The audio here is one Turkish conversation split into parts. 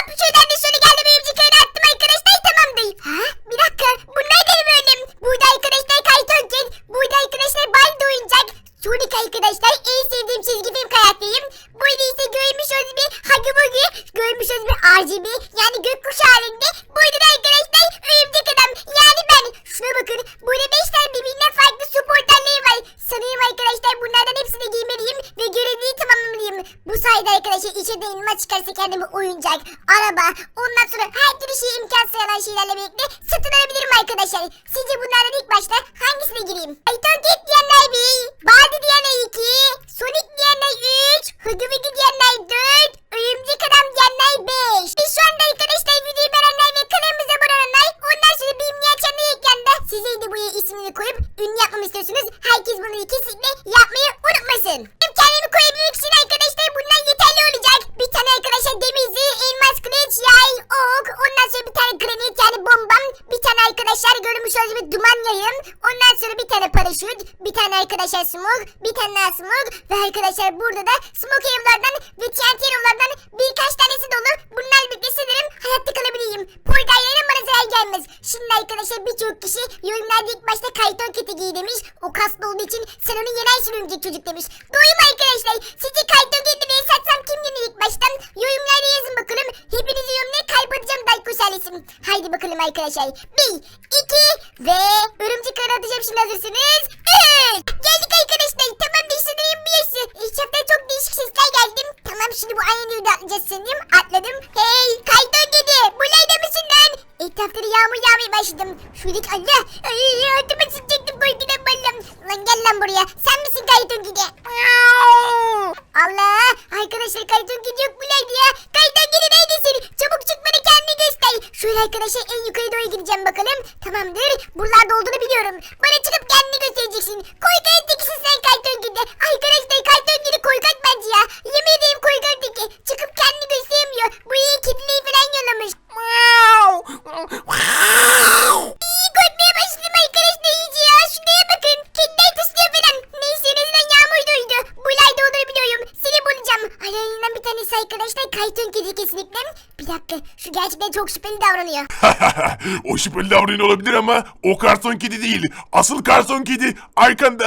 Hop şuradan da şöyle geldim evcik köyüne attım arkadaşlar tamamdır. Ha bir dakika bunlar da böyle. Burada arkadaşlar kayton kedi. Burada arkadaşlar baldo oyuncak. Sonic arkadaşlar en sevdiğim çizgi film karakteriyim. Burada ise görmüş olduğunuz bir Huggy Wuggy. Görmüş olduğunuz bir RGB yani gökkuşağı halinde. Burada da arkadaşlar örümcek adam yani ben. Şuna bakın burada 5 tane birbirinden farklı spor dalları var. Sanırım arkadaşlar bunlardan hepsini giymeliyim ve görevliyi tamamlamalıyım. Sayede arkadaşlar içeriden inme çıkarsa kendime oyuncak, araba, ondan sonra her türlü şey imkansız olan şeylerle birlikte satın alabilirim arkadaşlar. Sizce bunlardan ilk başta hangisine gireyim? Ayton Kit diyenler 1, Badi diyenler 2, Sonic diyenler 3, Hıgı Vıgı diyenler 4, Örümcek Adam diyenler 5. Biz şu anda arkadaşlar videoyu beğenenler ve kanalımıza abone olanlar ondan sonra benim açanlar ekranda size de buraya ismini koyup ünlü yapmamı istiyorsunuz. Herkes bunu kesinlikle yapmayı unutmasın. Kendimi koyabilmek için arkadaşlar bunlar yeterli olacak. Bir tane arkadaşlar demir elmas kılıç, yay, ok, ondan sonra bir tane granit yani bombam, bir tane arkadaşlar görmüş olduğunuz gibi duman yayın, ondan sonra bir tane paraşüt, bir tane arkadaşlar smoke, bir tane daha smoke. Ve arkadaşlar burada da smoke evlerden ve TNT evlerden birkaç tanesi dolu. Bunlarla birlikte sanırım hayatta kalabileyim. Portayların bana zarar gelmez. Şimdi arkadaşlar birçok kişi yorumlarda ilk başta kayton keti giy demiş. O kaslı olduğu için sen onu yenersin örümcek çocuk demiş. Doğru arkadaşlar? Sizce kayton keti ve satsam kim yenir ilk baştan? Yorumlarda yazın bakalım. Hepinizi yorumlara atacağım Dayko Salih'im. Haydi bakalım arkadaşlar. Bir, iki ve örümcek kanalı atacağım şimdi hazırsınız. Üç. Geldik arkadaşlar. Tamam değiştireyim bir yaşı. İlk çok değişik sesler geldim. Tamam şimdi bu aynı yerde atlayacağız sanırım. Atladım. Şuradaki Allah. Ay altıma sıçacaktım korkudan ballam. Lan gel lan buraya. Sen misin kayton kedi? Allah. Arkadaşlar kayton kedi yok bulaydı ya. Kayton kedi neredesin? Çabuk çık bana kendini göster. Şöyle arkadaşlar en yukarı doğru gideceğim bakalım. Tamamdır. Buralarda olduğunu biliyorum. Bana çıkıp kendini göstereceksin. Korkak tekisin sen kayton kedi. Arkadaşlar kayton kedi korkak bence ya. Yemin ederim korkak teki. Çıkıp kendini gösteremiyor. Buraya kedileri falan yollamış. İyi korkmaya başladım arkadaşlar iyice ya. Şuraya bakın. Kediler tıslıyor falan. Neyse en azından yağmur duydu. Bulayda olduğunu biliyorum. Seni bulacağım. Aralarından bir tanesi arkadaşlar kayton kedi kesinlikle. Bir dakika. Şu gerçekten çok şüpheli davranıyor. o şüpheli davranıyor olabilir ama o karton kedi değil. Asıl karton kedi arkanda.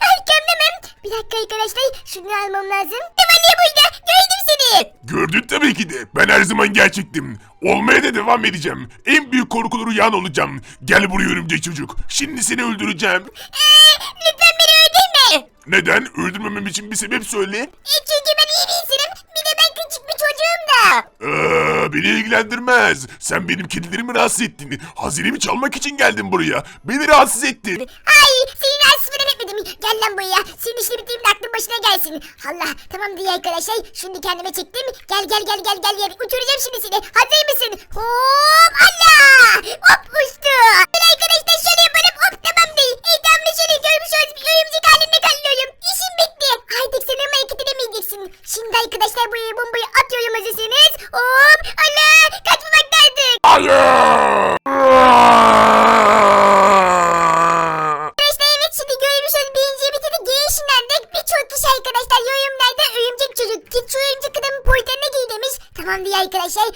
Arkamda mı? Bir dakika arkadaşlar. Şunu almam lazım. Devaliye burada. Gördüm seni. Gördün tabii ki de. Ben her zaman gerçektim. Olmaya da devam edeceğim. En büyük korkulu rüyan olacağım. Gel buraya örümcek çocuk. Şimdi seni öldüreceğim. Ee, lütfen beni öldürme. Neden? Öldürmemem için bir sebep söyle. E, çünkü ben iyi bir insanım. Bir de ben küçük bir çocuğum da. Beni ilgilendirmez. Sen benim kedilerimi rahatsız ettin. Hazinemi çalmak için geldin buraya. Beni rahatsız ettin. Ay seni rahatsız etmedim. Gel lan buraya. Senin işini bitireyim de aklın başına gelsin. Allah tamam diye arkadaşlar. Şimdi kendime çektim. Gel gel gel gel gel. gel. Uçuracağım şimdi seni. Hazır mısın? Hop Allah. Hop uçtu. Ben arkadaşlar şöyle yaparım. Hop tamam değil. Etrafımda şöyle görmüş olduğunuz bir örümcek halinde kalıyorum. İşim bitti. Artık sanırım hareket edemeyeceksin. Şimdi arkadaşlar buraya bombayı atıyorum hazırsınız. Hop Allah. Kaçmamak lazım. Hayır! Arkadaşlar evet şimdi görmüş olduğunuz birinci bitirdik. Geri ışınlandık. Birçok kişi arkadaşlar yorumlarda örümcek çocuk. Git şu örümcek adamın portalına giy demiş. Tamam diye arkadaşlar.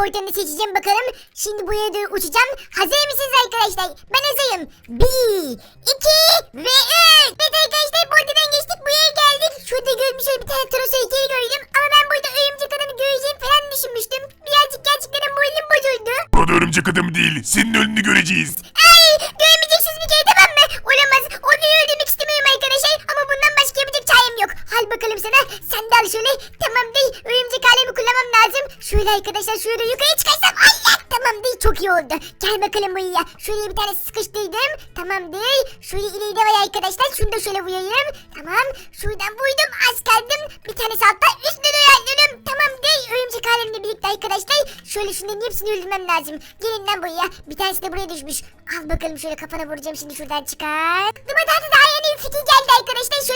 Bu portalını seçeceğim bakalım. Şimdi buraya doğru uçacağım. Hazır mısınız arkadaşlar? Ben hazırım. Bir, iki ve üç. Evet arkadaşlar portaldan geçtik. Buraya geldik. Şurada görmüş bir tane troso heykeli gördüm. Ama ben burada örümcek adamı göreceğim falan düşünmüştüm. Birazcık gerçekten moralim bozuldu. Burada örümcek adamı değil. Senin önünü göreceğiz. Ay görmeyeceksiniz bir kere tamam mı? Olamaz. Onu öldürmek istemiyorum arkadaşlar. Ama bundan başka yapacak çarem yok. Al bakalım sana. Sen de al şöyle. Tamam değil. Örümcek alemi kullanmam lazım. Şöyle arkadaşlar şöyle yukarı çıkarsam. Allah. Tamam değil. Çok iyi oldu. Gel bakalım buraya. Şuraya bir tane sıkıştırdım. Tamam değil. Şöyle ileride var arkadaşlar. Şunu da şöyle vurayım. Tamam. Şuradan vurdum. Az kaldım. Bir tane altta. Üstüne ayarladım. Tamam değil. Örümcek alemle birlikte arkadaşlar. Şöyle şunların hepsini öldürmem lazım. Gelin lan buraya. Bir tanesi de buraya düşmüş. Al bakalım şöyle kafana vuracağım şimdi şuradan çıkar. Hadi daha yeni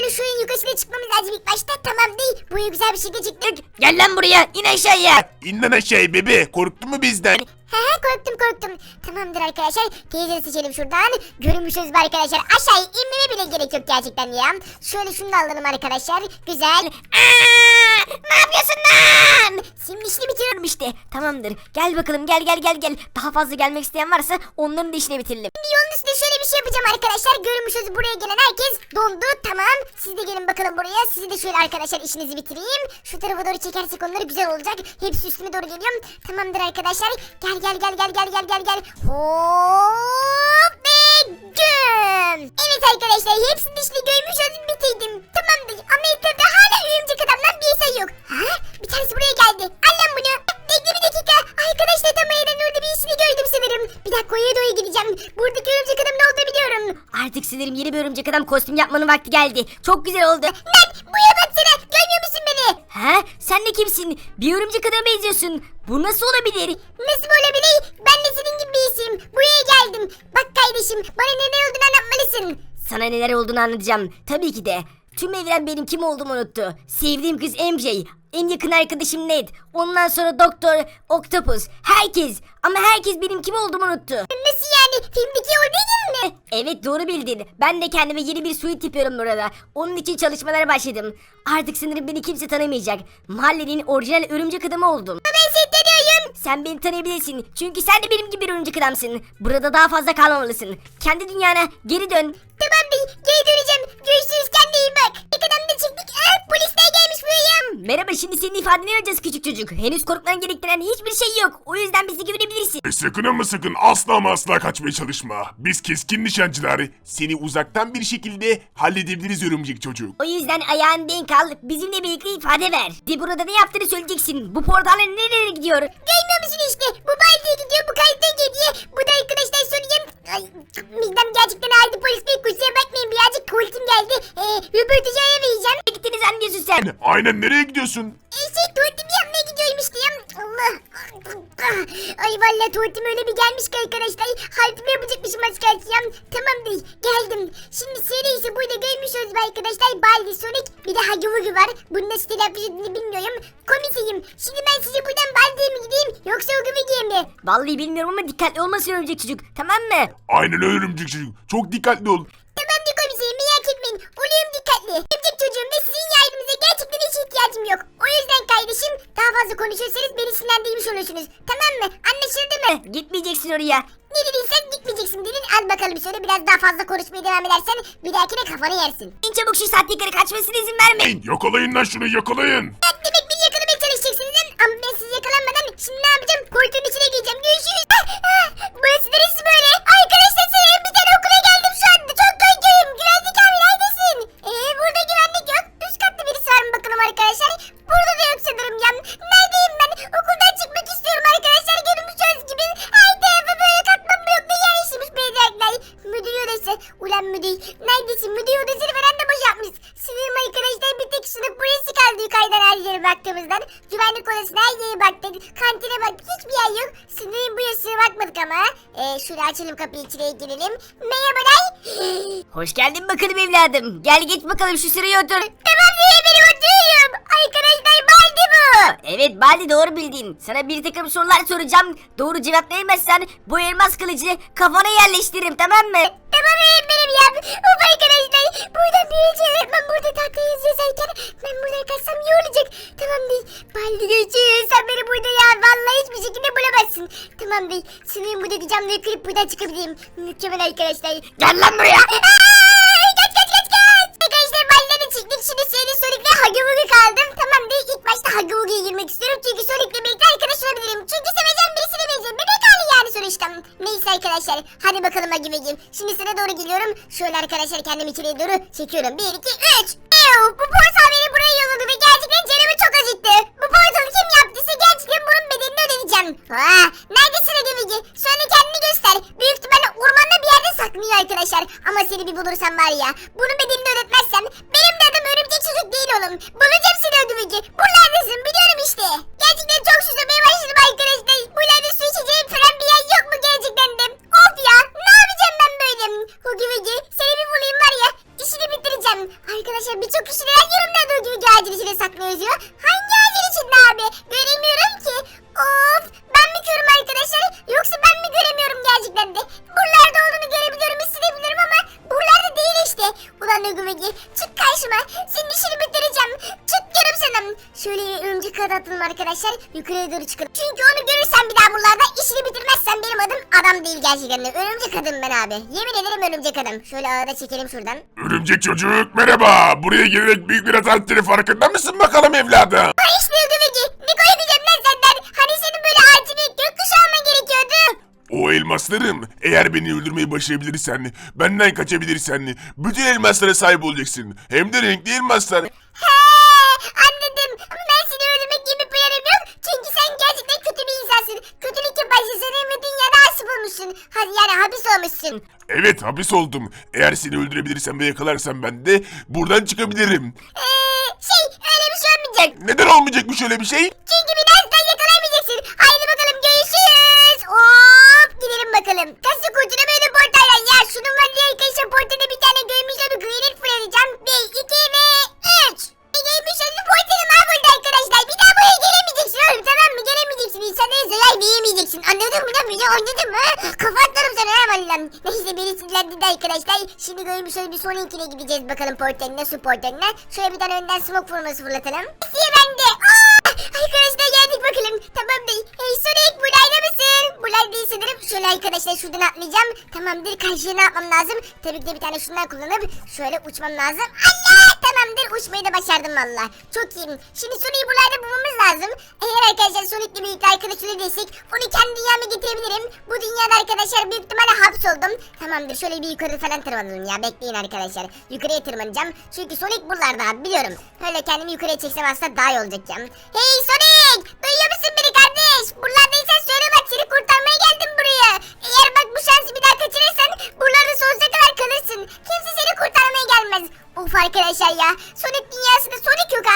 Şöyle şunun yukarısına çıkmamız lazım ilk başta. Tamam değil. Buraya güzel bir şekilde çıktık. Gel lan buraya in aşağıya. İn lan aşağıya bebe. Korktun mu bizden? He he korktum korktum. Tamamdır arkadaşlar. Teyzeni seçelim şuradan. Görünmüşüz be arkadaşlar. Aşağıya inmeme bile gerek yok gerçekten ya. Şöyle şunu da alalım arkadaşlar. Güzel. Aa, ne yapıyorsun lan? bitti. Tamamdır. Gel bakalım gel gel gel gel. Daha fazla gelmek isteyen varsa onların da işini bitirelim. Şimdi yolun üstünde şöyle bir şey yapacağım arkadaşlar. Görmüşüz buraya gelen herkes dondu. Tamam. Siz de gelin bakalım buraya. Sizi de şöyle arkadaşlar işinizi bitireyim. Şu tarafa doğru çekersek onları güzel olacak. Hepsi üstüme doğru geliyor. Tamamdır arkadaşlar. Gel gel gel gel gel gel gel gel. Hop ve güm. Evet arkadaşlar hepsinin işini görmüşüz bitirdim. Tamamdır. Ama etrafta hala örümcek adamdan bir eser yok. Ha? Bir tanesi buraya geldi. Sanırım yeni bir örümcek adam kostüm yapmanın vakti geldi. Çok güzel oldu. Lan buraya baksana. Görmüyor musun beni? Ha? Sen de kimsin? Bir örümcek adama benziyorsun. Bu nasıl olabilir? Nasıl olabilir? Ben de senin gibi birisiyim. Buraya geldim. Bak kardeşim bana neler olduğunu anlatmalısın. Sana neler olduğunu anlatacağım. Tabii ki de. Tüm evren benim kim olduğumu unuttu. Sevdiğim kız MJ. En yakın arkadaşım Ned. Ondan sonra Doktor, Octopus. Herkes. Ama herkes benim kim olduğumu unuttu. Nasıl yani? Filmdeki olduğu gibi mi? Evet doğru bildin. Ben de kendime yeni bir suit yapıyorum burada. Onun için çalışmalara başladım. Artık sanırım beni kimse tanımayacak. Mahallenin orijinal örümcek adamı oldum. Ben seni tanıyorum. Sen beni tanıyabilirsin. Çünkü sen de benim gibi bir örümcek adamsın. Burada daha fazla kalmamalısın. Kendi dünyana geri dön. Tamam bey. Geri döneceğim. Görüşürüz Merhaba şimdi senin ifadeni vereceğiz küçük çocuk. Henüz korkman gerektiren hiçbir şey yok. O yüzden bize güvenebilirsin. E sakın ama sakın asla ama asla kaçmaya çalışma. Biz keskin nişancılar seni uzaktan bir şekilde halledebiliriz örümcek çocuk. O yüzden ayağını denk al. Bizimle birlikte ifade ver. De burada ne yaptığını söyleyeceksin. Bu portalla nereye gidiyor? Görmüyor musun işte? Bu baltaya gidiyor, bu kayıta gidiyor. Bu da arkadaşlar sorayım. Ay, midem gerçekten ağrıdı polis bey. Kusura bakmayın birazcık tuvaletim geldi. Ee, röportajı ara vereceğim. Nereye gittiğini zannediyorsun sen. Aynen nereye gidiyorsun? Ee, şey tuvaletimi yapmaya gidiyorum işte ya. Allah. Ay vallahi tuvaletim öyle bir gelmiş ki arkadaşlar. Haltımı yapacakmışım az kalsın ya. Tamam değil. Geldim. Şimdi serisi burada görmüşsünüz be arkadaşlar. Baldi Sonic bir de Hagi Wugi var. Bunu nasıl telaffuz edildiğini bilmiyorum. Komiteyim. Şimdi ben size buradan Baldi'ye mi gideyim yoksa Hagi Wugi'ye mi? Vallahi bilmiyorum ama dikkatli olmasın örümcek çocuk. Tamam mı? Aynen öyle örümcek çocuk. Çok dikkatli ol. Tamamdır komiserim merak etmeyin. Oluyorum dikkatli. Yapacak çocuğum ve sizin yardımınıza gerçekten hiç ihtiyacım yok. O yüzden kardeşim daha fazla konuşursanız beni sinirlendirmiş olursunuz. Tamam mı? Anlaşıldı mı? Gitmeyeceksin oraya. Ne dediysen gitmeyeceksin dedin. Al bakalım şöyle biraz daha fazla konuşmaya devam edersen bir dahakine kafanı yersin. En çabuk şu saatlikleri kaçmasına izin verme. Yakalayın lan şunu yakalayın. Evet, demek beni yakalamaya çalışacaksınız lan. Ama ben sizi yakalanmadan şimdi ne yapacağım? Koltuğun içine gireceğim. Görüşürüz. Ah, ah, burası neresi böyle? Açalım kapıyı içeriye girelim. Merhabalar. Hoş geldin bakalım evladım. Gel git bakalım şu sıraya otur. tamam diye beni oturuyorum. Arkadaşlar baldi bu. Evet Baldi doğru bildin. Sana bir takım sorular soracağım. Doğru cevap veremezsen bu elmas kılıcı kafana yerleştiririm tamam mı? Tamam benim ya. Of arkadaşlar. Buradan birinci öğretmen burada tahta yazıyor zaten. Ben buradan kaçsam iyi olacak. Tamam değil. Baldi geçiyor. Sen beni burada ya. Vallahi hiçbir şekilde bulamazsın. Tamam değil. Sınırın buradaki camları kırıp buradan çıkabileyim. Mükemmel arkadaşlar. Gel lan buraya. Wuggy. Şimdi sana doğru geliyorum. Şöyle arkadaşlar kendimi içeriye doğru çekiyorum. 1, 2, 3. Ew, bu portal beni buraya yolladı ve gerçekten canımı çok acıttı. Bu portalı kim yaptıysa gerçekten bunun bedelini ödeyeceğim. Aa, neredesin Wuggy? Söyle kendini göster. Büyük ihtimalle ormanda bir yerde saklanıyor arkadaşlar. Ama seni bir bulursam var ya. Bunun bedelini ödetmezsem benim de adım örümcek çocuk değil oğlum. Bulacağım seni Wuggy. Buralardasın biliyorum işte. Gerçekten yukarıya doğru çıkalım. Çünkü onu görürsem bir daha buralarda işini bitirmezsem benim adım adam değil gerçekten. Örümcek adam ben abi. Yemin ederim örümcek adam. Şöyle ağda çekelim şuradan. Örümcek çocuk merhaba. Buraya gelerek büyük bir hata ettiğinin farkında mısın bakalım evladım? Ay iş bildi peki. Ne koyabileceğim lan senden? Hani senin böyle acil bir gökkuşağı alman gerekiyordu. O elmaslarım eğer beni öldürmeyi başarabilirsen, benden kaçabilirsen bütün elmaslara sahip olacaksın. Hem de renkli elmaslar. He anladım. Ama ben seni öldürmek gibi bir planım yok. Çünkü sen gerçekten kötü bir insansın. Kötülük yaparsın ve dünyada asıp olmuşsun. Hadi yani hapis olmuşsun. Evet hapis oldum. Eğer seni öldürebilirsem ve yakalarsam ben de buradan çıkabilirim. Eee şey öyle bir şey olmayacak. Neden olmayacakmış öyle bir şey? Çünkü birazdan yakalayamayacaksın. Haydi bakalım görüşürüz. Hop gidelim bakalım. Nasıl kurtulur böyle portayla ya? Şunun var diye arkadaşlar portada bir tane görmüş onu granit fırlayacağım. Bir, iki ve üç. Bir görmüş onu portanı mahvoldu arkadaşlar. Bir daha buraya gelemeyeceksin oğlum tamam mı? Gelemeyeceksin. İnsanlara zarar Anladın mı lan beni anladın mı? Kafa atlarım sana ha vallahi. Neyse beni sinirlendirdi arkadaşlar. Şimdi görmüş şöyle bir Sonic'ine gideceğiz bakalım portaline su portaline. Şöyle bir tane önden smoke forması fırlatalım. Siye bende. Aa! Arkadaşlar geldik bakalım. Tamam bey. Hey Sonic buradaydı mısın? Burada değil sanırım. Şöyle arkadaşlar şuradan atlayacağım. Tamamdır karşıya ne yapmam lazım? Tabii ki de bir tane şundan kullanıp şöyle uçmam lazım. Allah! Uçmayı da başardım valla. Çok iyiyim. Şimdi Sonic'i buralarda bulmamız lazım. Eğer arkadaşlar Sonic'le birlikte arkadaşını desek onu kendi dünyama getirebilirim. Bu dünyada arkadaşlar büyük ihtimalle hapsoldum. Tamamdır şöyle bir yukarı falan tırmanalım ya. Bekleyin arkadaşlar. Yukarıya tırmanacağım. Çünkü Sonic buralarda abi biliyorum. Öyle kendimi yukarıya çeksem aslında daha iyi olacak ya. Hey Sonic! Duyuyor musun beni kardeş? Buralardaysan söyle bak seni kurtarmaya geldim buraya. Eğer bak bu şansı bir daha kaçırırsan buralarda sonsuza kadar kalırsın. Kimse seni kurtarmaya gelmez. Of arkadaşlar ya.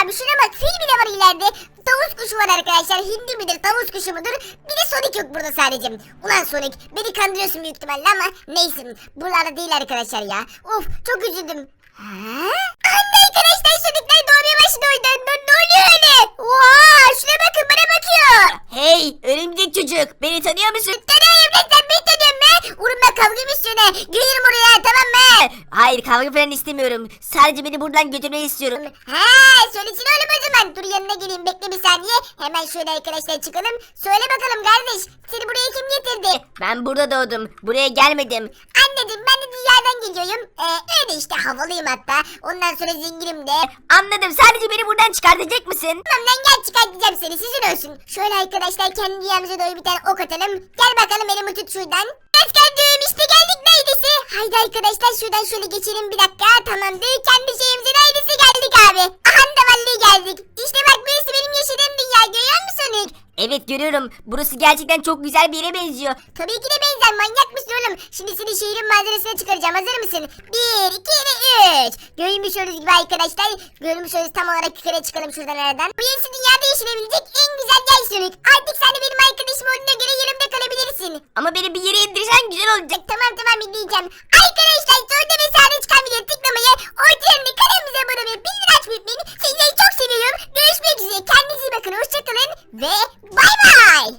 Abi. Şuna bak fil bile var ileride. Tavus kuşu var arkadaşlar. Hindi midir tavus kuşu mudur? Bir de Sonic yok burada sadece. Ulan Sonic beni kandırıyorsun büyük ihtimalle ama neyse. Buralarda değil arkadaşlar ya. Of çok üzüldüm. Ha? Anne arkadaşlar Sonic'ler doğmaya başladı oradan. Ne, ne oluyor öyle? Oha şuna bakın bana bakıyor. Hey örümcek çocuk beni tanıyor musun? Tanıyorum lan sen beni tanıyorsun be. Vurma kavga üstüne. Gelirim oraya tamam mı? Hayır kavga falan istemiyorum. Sadece beni buradan götürmeyi istiyorum. Ha, söylesin oğlum o zaman. Dur yanına geleyim bekle bir saniye. Hemen şöyle arkadaşlar çıkalım. Söyle bakalım kardeş. Seni buraya kim getirdi? Ben burada doğdum. Buraya gelmedim. Anladım ben de dünyadan geliyorum. Ee, öyle işte havalıyım hatta. Ondan sonra zenginim de. Anladım. Sadece beni buradan çıkartacak mısın? Tamam lan gel çıkartacağım seni sizin olsun. Şöyle arkadaşlar kendi dünyamıza doğru bir tane ok atalım. Gel bakalım elimi tut şuradan. Asker düğüm işte geldik neydesi. Haydi arkadaşlar şuradan şöyle geçelim bir dakika. Tamamdır kendi şeyimize neydesi geldik abi. Aha da vallahi geldik. İşte bak burası benim yaşadığım dünya görüyor musun? Evet görüyorum. Burası gerçekten çok güzel bir yere benziyor. Tabii ki de benzer manyak mısın oğlum? Şimdi seni şehrin manzarasına çıkaracağım hazır mısın? 1, 2 ve 3. Görmüş olduğunuz gibi arkadaşlar. Görmüş olduğunuz tam olarak yukarı çıkalım şuradan aradan. Bu yenisi dünyada yaşanabilecek en güzel gençlik. Artık sen de benim arkadaşım olduğuna göre yanımda kalabilirsin. Ama beni bir yere indirsen güzel olacak. Tamam tamam indireceğim. Arkadaşlar sonunda ve sağda çıkan video tıklamayı, ortalarını kanalımıza abone olmayı, bildirim açmayı unutmayın. Sizleri çok seviyorum. Görüşmek üzere. Kendinize iyi bakın. Hoşçakalın ve Bye-bye!